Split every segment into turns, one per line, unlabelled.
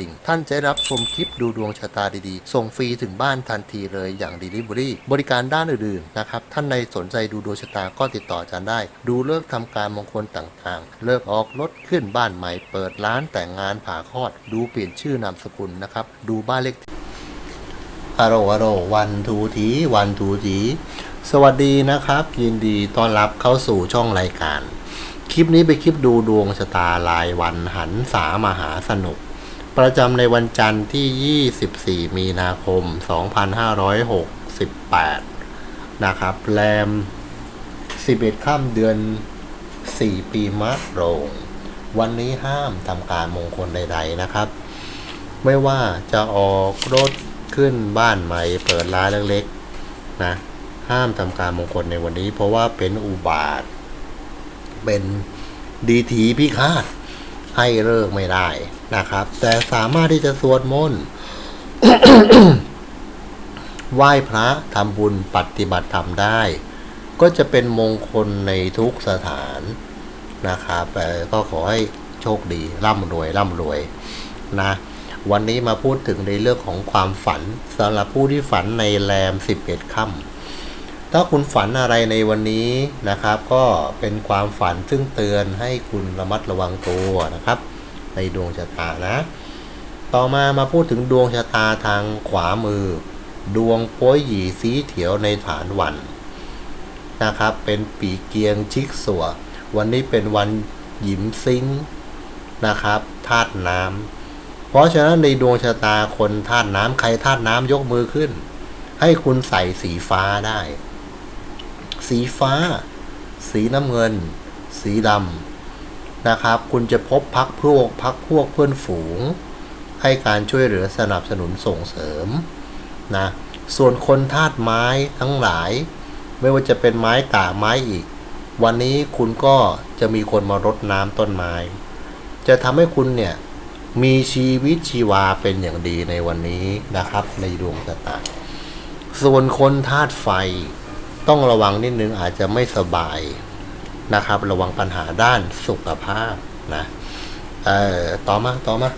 ดิ่ง ท่านจะได้รับชมคลิปดูดวงชะตาดีๆ ส่งฟรีถึงบ้านทันทีเลยอย่าง Delivery บริการด้านอื่นๆนะครับ ท่านในสนใจดูดวงชะตาก็ติดต่ออาจารย์ได้ ดูเลิกษ์ทำการมงคลต่างๆ เลิกออกรถขึ้นบ้านใหม่ เปิดร้านแต่งงานผ่าคลอด ดูเปลี่ยนชื่อนามสกุลนะครับ ดูบ้านเลขอโรอโรวันทูทีวันทูทีสวัสดีนะครับ ยินดีต้อนรับเข้าสู่ช่องรายการ คลิปนี้เป็นคลิปดูดวงชะตารายวันหันสามหาสนุก ประจำในวันจันทร์ที่ 24 มีนาคม 2568 นะครับ แรม 11ค่ำเดือน 4 ปีมะโรง วันนี้ห้ามทำการมงคลใด ๆ นะครับ ไม่ว่าจะออกรถขึ้นบ้านใหม่เปิดร้านเล็กๆ นะ ห้ามทำการมงคลในวันนี้ เพราะว่าเป็นอุบาท เป็นดีถีพิฆาตให้เลิกไม่ได้ นะครับ แต่สามารถที่จะสวดมนต์ไหว้พระทำบุญปฏิบัติธรรมได้ ก็จะเป็นมงคลในทุกสถานนะครับแต่ก็ขอให้โชคดีร่ำรวยร่ำรวยนะวันนี้มาพูดถึงในเรื่องของความฝันสำหรับผู้ที่ฝันในแรม 11ค่ำถ้าคุณฝันอะไรในวันนี้นะครับ ก็เป็นความฝันซึ่งเตือนให้คุณระมัดระวังตัวนะครับ ในดวงชะตานะ ต่อมามาพูดถึงดวงชะตาทางขวามือ ดวงป้ยหยีสีเถียวในฐานวันนะครับ เป็นปีเกียงชิกสัว วันนี้เป็นวันหยิมซิงนะครับธาตุน้ำเพราะฉะนั้นในดวงชะตาคนธาตุน้ำใครธาตุน้ำยกมือขึ้น ให้คุณใส่สีฟ้าได้ สีฟ้า สีน้ำเงิน สีดำ นะครับ คุณจะพบพักพวกพักพวกเพื่อนฝูง ให้การช่วยเหลือสนับสนุนส่งเสริมนะส่วนคนธาตุไม้ทั้งหลาย ไม่ว่าจะเป็นไม้ตาไม้อีก วันนี้คุณก็จะมีคนมารดน้ำต้นไม้ จะทำให้คุณเนี่ยมีชีวิตชีวาเป็นอย่างดีในวันนี้นะครับ ในดวงชะตาส่วนคนธาตุไฟต้องระวังนิดนึงอาจจะไม่สบาย นะครับ ระวังปัญหาด้านสุขภาพนะเอ่อต่อมาต่อมา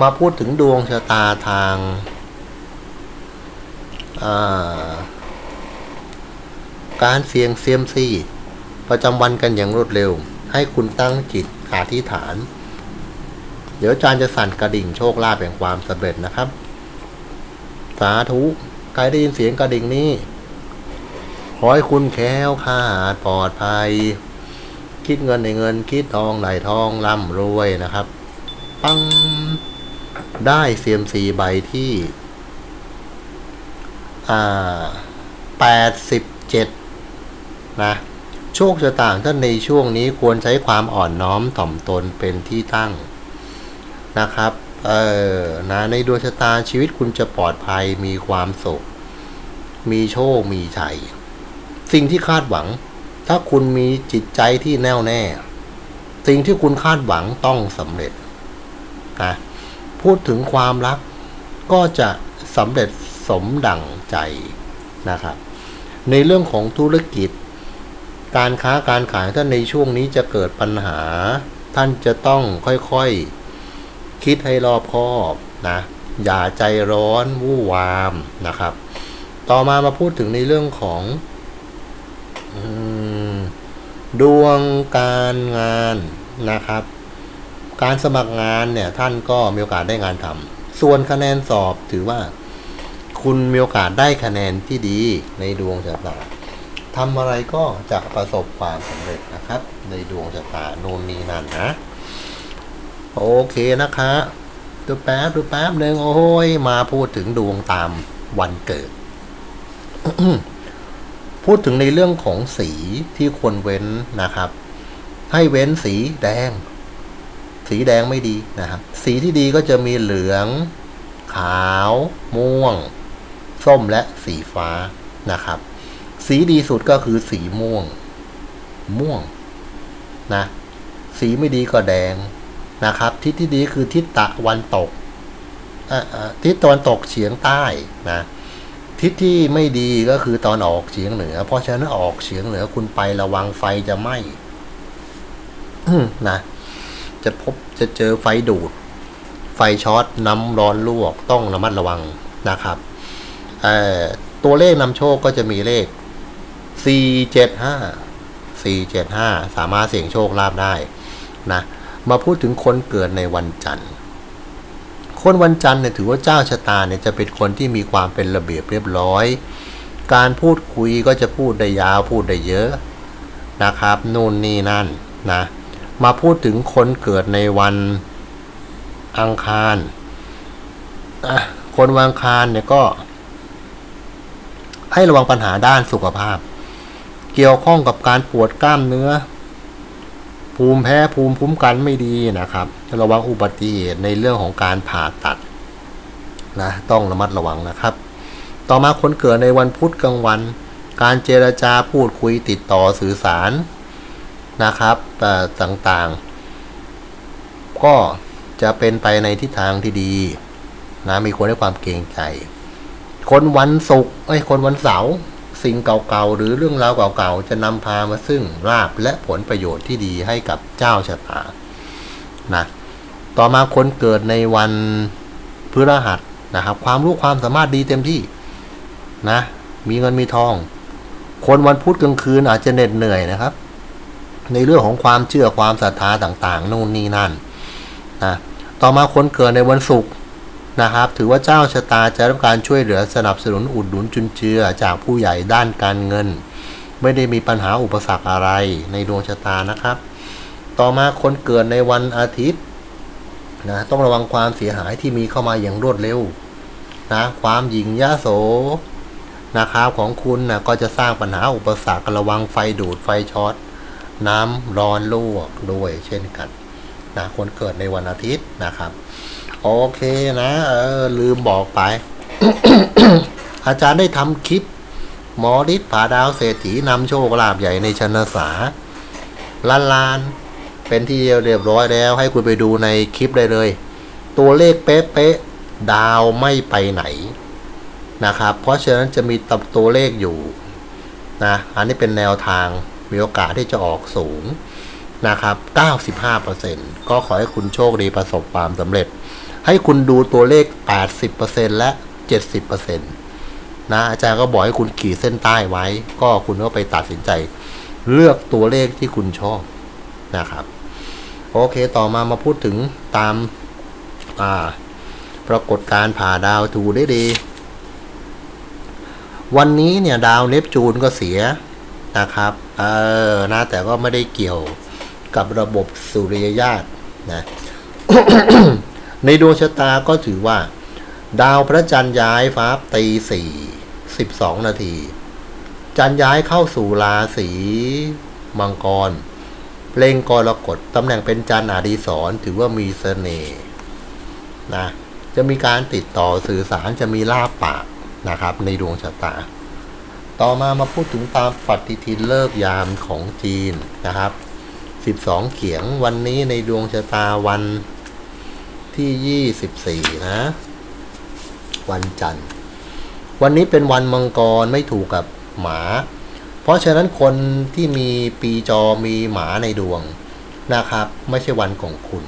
มาพูดถึงดวงชะตาทางาการเสี่ยงเซียมซีประจำวันกันอย่างรวดเร็ว ให้คุณตั้งจิตอธิษฐาน เดี๋ยวอาจารย์จะสั่นกระดิ่งโชคลาภแห่งความสำเร็จนะครับ สาธุ ใครได้ยินเสียงกระดิ่งนี้ อให้คุณแค้วคาดปลอดภัย คิดเงินในเงินคิดทองไหลทองร่ำรวยนะครับ ปังได้เซียมซีใบที่ อ่าแปดสิบเจ็ดนะ โชคชะตาท่านในช่วงนี้ควรใช้ความอ่อนน้อมถ่อมตนเป็นที่ตั้งนะครับ เออนะในดวงชะตาชีวิตคุณจะปลอดภัยมีความสุข มีโชค มีชัย สิ่งที่คาดหวัง ถ้าคุณมีจิตใจที่แน่วแน่ สิ่งที่คุณคาดหวังต้องสำเร็จนะพูดถึงความรักก็จะสำเร็จสมดั่งใจนะครับ ในเรื่องของธุรกิจ การค้าการขายท่าในช่วงนี้จะเกิดปัญหา ท่านจะต้องค่อยๆ คิดให้รอบคอบนะอย่าใจร้อน วู่วามนะครับ ต่อมามาพูดถึงในเรื่องของ ดวงการงานนะครับ การสมัครงานเนี่ยท่านก็มีโอกาสได้งานทำส่วนคะแนนสอบถือว่า คุณมีโอกาสได้คะแนนที่ดีในดวงชะตาทำอะไรก็จะประสบความสำเร็จนะครับ ในดวงชะตาโน่นนี้นั่นนะโอเคนะคะดูแป๊บดูแป๊บหนึ่งโอ้ยมาพูดถึงดวงตามวันเกิด พูดถึงในเรื่องของสีที่ควรเว้นนะครับ ให้เว้นสีแดง สีแดงไม่ดีนะครับ สีที่ดีก็จะมีเหลือง ขาว ม่วง ส้มและสีฟ้านะครับ สีดีสุดก็คือสีม่วง ม่วงนะสีไม่ดีก็แดงนะครับ ทิศที่ดีคือทิศตะวันตกอ่าทิศตะวันตกเฉียงใต้นะ ทิศที่ไม่ดีก็คือตอนออกเฉียงเหนือ เพราะฉะนั้นออกเฉียงเหนือคุณไประวังไฟจะไหม้นะจะพบจะเจอไฟดูด ไฟช็อตน้ำร้อนลวกต้องระมัดระวังนะครับเอ่อตัวเลขนำโชคก็จะมีเลข 475 475 สามารถเสี่ยงโชคลาภได้นะมาพูดถึงคนเกิดในวันจันทร์ คนวันจันทร์เนี่ยถือว่าเจ้าชะตาเนี่ยจะเป็นคนที่มีความเป็นระเบียบเรียบร้อย การพูดคุยก็จะพูดได้ยาวพูดได้เยอะนะครับนู่นนี่นั่นนะมาพูดถึงคนเกิดในวันอังคารคนวันอังคารเนี่ยก็ ให้ระวังปัญหาด้านสุขภาพ เกี่ยวข้องกับการปวดกล้ามเนื้อ ภูมิแพ้ภูมิคุ้มกันไม่ดีนะครับระวังอุบัติเหตุในเรื่องของการผ่าตัดนะต้องระมัดระวังนะครับ ต่อมาคนเกิดในวันพุธกลางวัน การเจรจาพูดคุยติดต่อสื่อสารนะครับต่างๆ ก็จะเป็นไปในทิศทางที่ดีนะมีคนให้ความเกรงใจ คนวันศุกร์ไอ้คนวันเสาร์ สิ่งเก่าๆ หรือเรื่องราวเก่าๆ จะนำพามาซึ่งลาบและผลประโยชน์ที่ดีให้กับเจ้าชะตานะต่อมาคนเกิดในวันพฤหัสนะครับ ความรู้ความสามารถดีเต็มที่นะมีเงินมีทอง คนวันพุธกลางคืนอาจจะเหน็ดเหนื่อยนะครับ ในเรื่องของความเชื่อความศรัทธาต่างๆ นู่นนี่นั่นนะต่อมาคนเกิดในวันศุกร์ นะครับ ถือว่าเจ้าชะตาจะรับการช่วยเหลือสนับสนุนอุดหนุนจุนเจือจากผู้ใหญ่ด้านการเงิน ไม่ได้มีปัญหาอุปสรรคอะไรในดวงชะตานะครับ ต่อมาคนเกิดในวันอาทิตย์นะต้องระวังความเสียหายที่มีเข้ามาอย่างรวดเร็วนะความหยิ่งยโสนะครับของคุณนะก็จะสร้างปัญหาอุปสรรคระวังไฟดูดไฟช็อตน้ำร้อนลวกด้วยเช่นกันนะคนเกิดในวันอาทิตย์นะครับ โอเคนะ เออ ลืมบอกไป อาจารย์ได้ทำคลิป หมอฤทธิ์ผาดาวเศรษฐีนำโชคลาภใหญ่ในชนสาล้านลาน เป็นที่เรียบร้อยแล้ว ให้คุณไปดูในคลิปได้เลย ตัวเลขเป๊ะๆดาวไม่ไปไหนนะครับ เพราะฉะนั้นจะมีตับตัวเลขอยู่นะอันนี้เป็นแนวทางมีโอกาสที่จะออกสูงนะครับ 95%ก็ขอให้คุณโชคดีประสบความสำเร็จ ให้คุณดูตัวเลข 80%และ 70%นะอาจารย์ก็บอกให้คุณขีดเส้นใต้ไว้ ก็คุณก็ไปตัดสินใจ เลือกตัวเลขที่คุณชอบนะครับ โอเคต่อมามาพูดถึงตามอ่าปรากฏการผ่าดาวถูได้ดี วันนี้เนี่ยดาวเนปจูนก็เสียนะครับ เออนะแต่ก็ไม่ได้เกี่ยวกับระบบสุริยญาตนะ ในดวงชะตาก็ถือว่า ดาวพระจันทร์ย้ายฟ้าตีสี่สิบสองนาที จันทร์ย้ายเข้าสู่ราศีมังกรเล็งกรกฎตำแหน่งเป็นจันทร์อาดีศรถือว่ามีเสน่ห์นะจะมีการติดต่อสื่อสารจะมีลาบปากนะครับ ในดวงชะตา ต่อมามาพูดถึงตามปฏิทินเลิกยามของจีนนะครับ 12 เขียงวันนี้ในดวงชะตาวัน ที่ 24 นะ วันจันทร์ วันนี้เป็นวันมังกรไม่ถูกกับหมา เพราะฉะนั้นคนที่มีปีจอมีหมาในดวงนะครับ ไม่ใช่วันของคุณ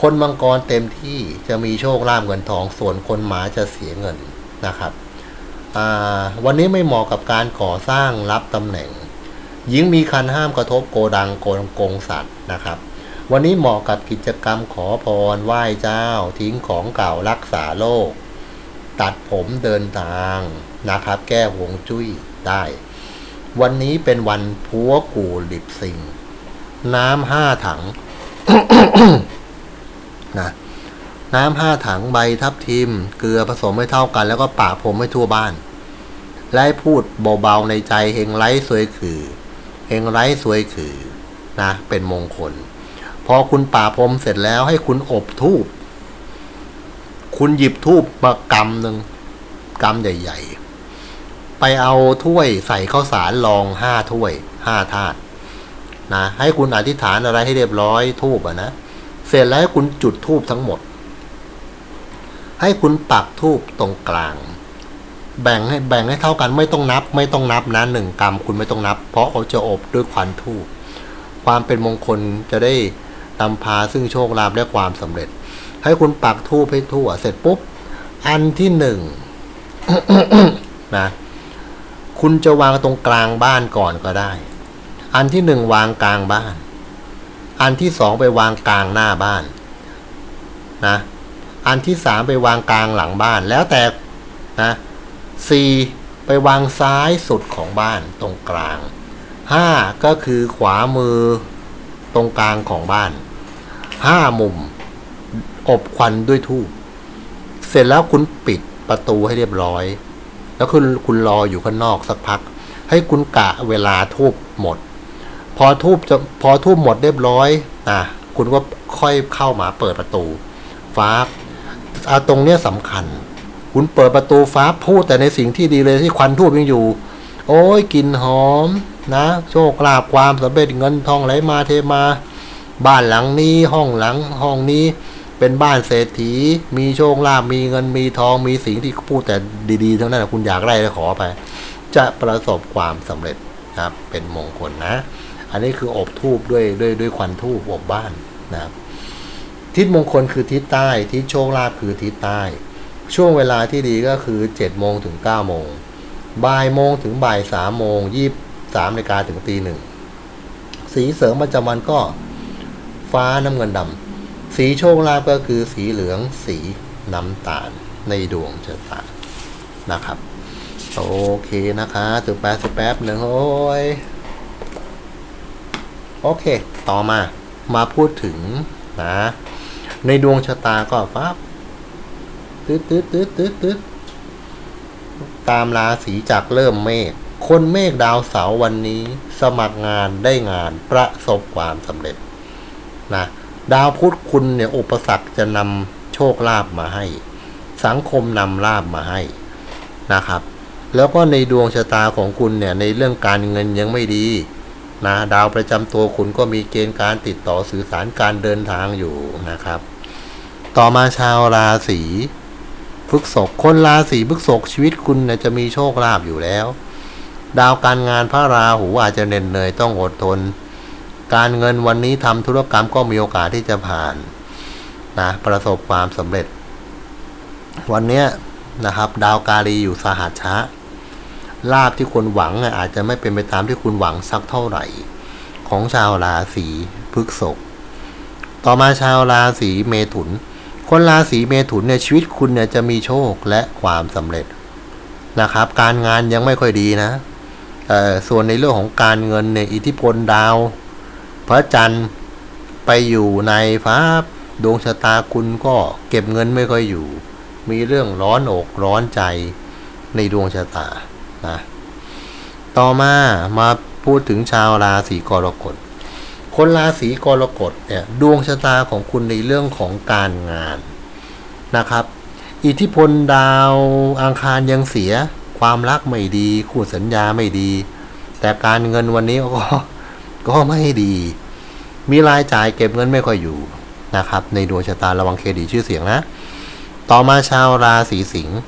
คนมังกรเต็มที่จะมีโชคลาภเงินทอง ส่วนคนหมาจะเสียเงินนะครับวันนี้ไม่เหมาะกับการก่อสร้างรับตำแหน่งยิ่งมีคันห้ามกระทบโกดังโกงโกงสัตว์นะครับ วันนี้เหมาะกับกิจกรรมขอพรไหว้เจ้า ทิ้งของเก่ารักษาโรคตัดผมเดินทางนะครับ แก้หวงจุ้ยได้ วันนี้เป็นวันพัวกูหลิบสิงน้ำห้าถังนะน้ำห้าถังใบทับทิม เกลือผสมให้เท่ากัน แล้วก็ปะผมให้ทั่วบ้าน และพูดเบาๆในใจเฮงไร้สวยคือเฮงไร้สวยคือนะ เป็นมงคล พอคุณป่าพรมเสร็จแล้วให้คุณอบทูบคุณหยิบทูบมากำหนึ่งกำใหญ่ ๆ ไปเอาถ้วยใส่ข้าวสารรองห้าถ้วยห้าถาดนะให้คุณอธิษฐานอะไรให้เรียบร้อยทูบอะนะเสร็จแล้วให้คุณจุดทูบทั้งหมด ให้คุณปักทูบตรงกลาง แบ่งให้แบ่งให้เท่ากันไม่ต้องนับ ไม่ต้องนับนะหนึ่งกรัมคุณไม่ต้องนับ เพราะเอาจะอบด้วยควันทูบความเป็นมงคลจะได้ นำพาซึ่งโชคลาภและความสำเร็จ ให้คุณปักทูบให้ทั่ว เสร็จปุ๊บ อันที่หนึ่งนะคุณจะวางตรงกลางบ้านก่อนก็ได้ อันที่หนึ่งวางกลางบ้าน อันที่สองไปวางกลางหน้าบ้านนะอันที่สามไปวางกลางหลังบ้าน แล้วแต่นะสี่ไปวางซ้ายสุดของบ้านตรงกลางห้าก็คือขวามือตรงกลางของบ้าน ห้ามุม อบควันด้วยทูบเสร็จแล้วคุณปิดประตูให้เรียบร้อย แล้วคุณคุณรออยู่ข้างนอกสักพัก ให้คุณกะเวลาทูบหมด พอทูบจะพอทูบหมดเรียบร้อยอะคุณก็ค่อยเข้ามาเปิดประตู ฟ้าอาตรงเนี้ยสำคัญ คุณเปิดประตูฟ้าพูดแต่ในสิ่งที่ดีเลยที่ควันทูบยังอยู่ โอ้ยกลิ่นหอมนะ โชคลาภความสำเร็จเงินทองไหลมาเทมา บ้านหลังนี้ห้องหลังห้องนี้เป็นบ้านเศรษฐี มีโชคลาภมีเงินมีทองมีสิ่งที่พูดแต่ดีๆทั้งนั้นคุณอยากได้เลยขอไป จะประสบความสำเร็จนะครับเป็นมงคลนะ อันนี้คืออบทูบด้วยด้วยด้วยควันทูบอบบ้านนะครับทิศมงคลคือทิศใต้ ทิศโชคลาภคือทิศใต้ ช่วงเวลาที่ดีก็คือ7โมงถึง9โมงบ่ายโมงถึงบ่าย3โมงยี่สามนาฬิกาถึงตีหนึ่งสีเสริมประจำวันก็ ฟ้าน้ำเงินดำสีโชคลาภก็คือสีเหลืองสีน้ำตาลในดวงชะตานะครับ โอเคนะคะถึงแป๊บแป๊บหนึ่งโอ้ยโอเค ต่อมามาพูดถึงนะ ในดวงชะตาก็ฟ้าตืดตืดตืดตืดตืดตามราศีจากเริ่มเมฆคนเมฆดาวเสาร์วันนี้ สมัครงานได้งานประสบความสำเร็จ นะดาวพุธคุณเนี่ยอุปสรรคจะนำโชคลาภมาให้ สังคมนำลาภมาให้นะครับ แล้วก็ในดวงชะตาของคุณเนี่ยในเรื่องการเงินยังไม่ดีนะดาวประจำตัวคุณก็มีเกณฑ์การติดต่อสื่อสารการเดินทางอยู่นะครับ ต่อมาชาวราศีพฤษภคนราศีพฤษภชีวิตคุณเนี่ยจะมีโชคลาภอยู่แล้ว ดาวการงานพระราหูอาจจะเหน็ดเหนื่อยต้องอดทน การเงินวันนี้ทำธุรกรรมก็มีโอกาสที่จะผ่านนะประสบความสำเร็จ วันเนี้ยนะครับ ดาวการีอยู่สหัชชะลาบที่คุณหวังอาจจะไม่เป็นไปตามที่คุณหวังสักเท่าไหร่ ของชาวราศีพฤกษภต่อมาชาวราศีเมถุน คนราศีเมถุนเนี่ยชีวิตคุณเนี่ยจะมีโชคและความสำเร็จนะครับ การงานยังไม่ค่อยดีนะส่วนในเรื่องของการเงินเนี่ยอิทธิพลดาว พระจันทร์ไปอยู่ในฟ้าดวงชะตาคุณก็เก็บเงินไม่ค่อยอยู่ มีเรื่องร้อนอกร้อนใจในดวงชะตานะต่อมามาพูดถึงชาวราศีกรกฎ คนราศีกรกฎเนี่ยดวงชะตาของคุณในเรื่องของการงานนะครับ อิทธิพลดาวอังคารยังเสีย ความรักไม่ดี คู่สัญญาไม่ดี แต่การเงินวันนี้ก็ ก็ไม่ดี มีรายจ่ายเก็บเงินไม่ค่อยอยู่นะครับ ในดวงชะตาระวังเครดิตชื่อเสียงนะ ต่อมาชาวราศีสิงห์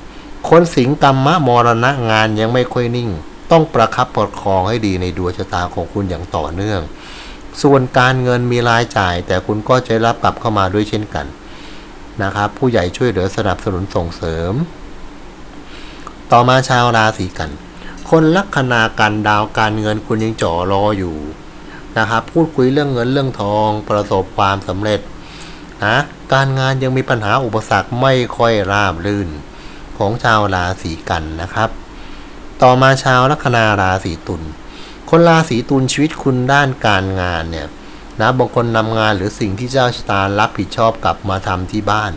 คนสิงห์กรรมะมรณะงานยังไม่ค่อยนิ่ง ต้องประคับประคองให้ดีในดวงชะตาของคุณอย่างต่อเนื่อง ส่วนการเงินมีรายจ่าย แต่คุณก็จะรับกลับเข้ามาด้วยเช่นกันนะครับ ผู้ใหญ่ช่วยเหลือสนับสนุนส่งเสริม ต่อมาชาวราศีกัน คนลัคนากันดาวการเงินคุณยังจ่อรออยู่ นะครับ พูดคุยเรื่องเงินเรื่องทองประสบความสำเร็จนะการงานยังมีปัญหาอุปสรรคไม่ค่อยราบรื่น ของชาวราศีกันนะครับ ต่อมาชาวลัคนาราศีตุลคนราศีตุลชีวิตคุณด้านการงานเนี่ยนะบางคนนำงานหรือสิ่งที่เจ้าชะตารับผิดชอบกลับมาทำที่บ้าน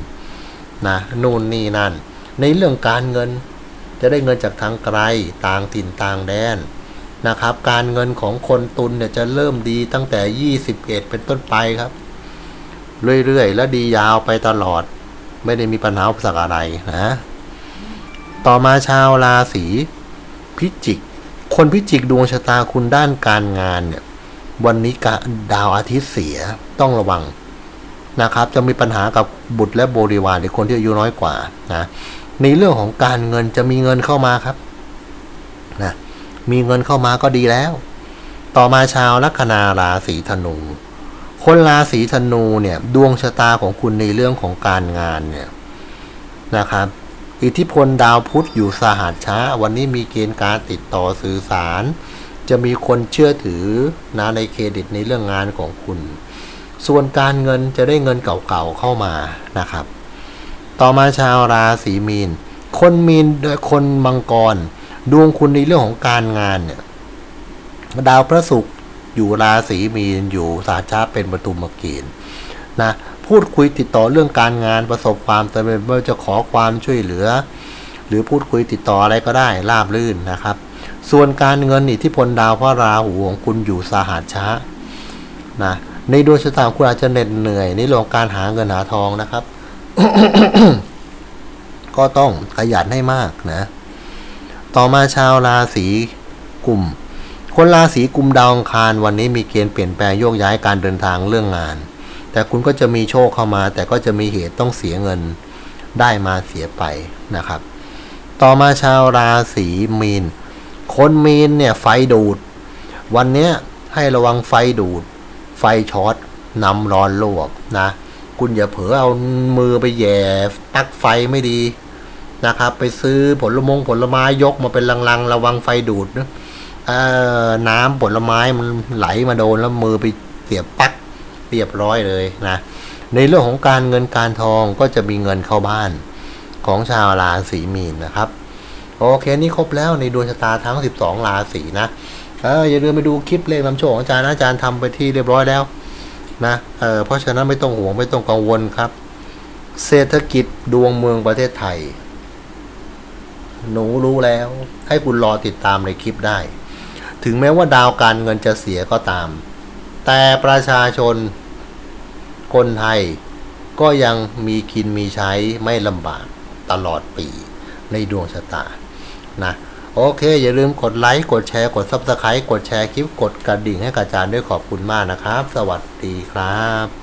นะนู่นนี่นั่น ในเรื่องการเงินจะได้เงินจากทางไกลต่างถิ่นต่างแดน นะครับ การเงินของคนตุลเนี่ยจะเริ่มดีตั้งแต่ 21 เป็นต้นไปครับ เรื่อยๆ และดียาวไปตลอด ไม่ได้มีปัญหาอุปสรรคอะไรนะ ต่อมาชาวราศีพิจิก คนพิจิกดวงชะตาคุณด้านการงานเนี่ย วันนี้กะดาวอาทิตย์เสียต้องระวังนะครับ จะมีปัญหากับบุตรและบริวารหรือคนที่อายุน้อยกว่านะในเรื่องของการเงินจะมีเงินเข้ามาครับนะ มีเงินเข้ามาก็ดีแล้ว ต่อมาชาวลัคนาราศีธนู คนราศีธนูเนี่ยดวงชะตาของคุณในเรื่องของการงานเนี่ยนะครับ อิทธิพลดาวพุธอยู่สหัสช้า วันนี้มีเกณฑ์การติดต่อสื่อสาร จะมีคนเชื่อถือนะในเครดิตในเรื่องงานของคุณ ส่วนการเงินจะได้เงินเก่าๆเข้ามานะครับ ต่อมาชาวราศีมีน คนมีนโดยคนมังกร ดวงคุณในเรื่องของการงานเนี่ยดาวพระศุกร์อยู่ราศีมีนอยู่สาชาเป็นประตูมเกณฑ์นะพูดคุยติดต่อเรื่องการงานประสบความสำเร็จไม่ว่าจะขอความช่วยเหลือ หรือพูดคุยติดต่ออะไรก็ได้ราบรื่นนะครับ ส่วนการเงินอิทธิพลดาวพระราหูของคุณอยู่สหัสช้านะในดวงชะตาคุณอาจจะเหน็ดเหนื่อยในเรื่องการหาเงินหาทองนะครับ ก็ต้องขยันให้มากนะ ต่อมาชาวราศีกุมคนราศีกุมดาวอังคารวันนี้มีเกณฑ์เปลี่ยนแปลงโยกย้ายการเดินทางเรื่องงาน แต่คุณก็จะมีโชคเข้ามา แต่ก็จะมีเหตุต้องเสียเงินได้มาเสียไปนะครับ ต่อมาชาวราศีมีน คนมีนเนี่ยไฟดูด วันนี้ให้ระวังไฟดูด ไฟช็อตน้ำร้อนลวกนะ คุณอย่าเผลอเอามือไปแย่ปลั๊กไฟไม่ดี นะครับ ไปซื้อผลมงผลไม้ยกมาเป็นลังๆ ระวังไฟดูดนะเอาน้ำผลไม้มันไหลมาโดนแล้วมือไปเสียบปักเรียบร้อยเลยนะ ในเรื่องของการเงินการทองก็จะมีเงินเข้าบ้านของชาวราศีมีนนะครับ โอเคนี่ครบแล้วในดวงชะตาทั้ง 12 ราศีนะเอออย่าลืมไปดูคลิปเลขนำโชคของอาจารย์นะอาจารย์ทำไปที่เรียบร้อยแล้วนะเออเพราะฉะนั้นไม่ต้องห่วงไม่ต้องกังวลครับ เศรษฐกิจดวงเมืองประเทศไทย หนูรู้แล้ว ให้คุณรอติดตามในคลิปได้ ถึงแม้ว่าดาวการเงินจะเสียก็ตาม แต่ประชาชนคนไทยก็ยังมีกินมีใช้ไม่ลำบากตลอดปีในดวงชะตา นะ โอเค อย่าลืมกดไลค์ กดแชร์ กด Subscribe กดแชร์คลิป กดกระดิ่งให้กับอาจารย์ด้วยขอบคุณมากนะครับ สวัสดีครับ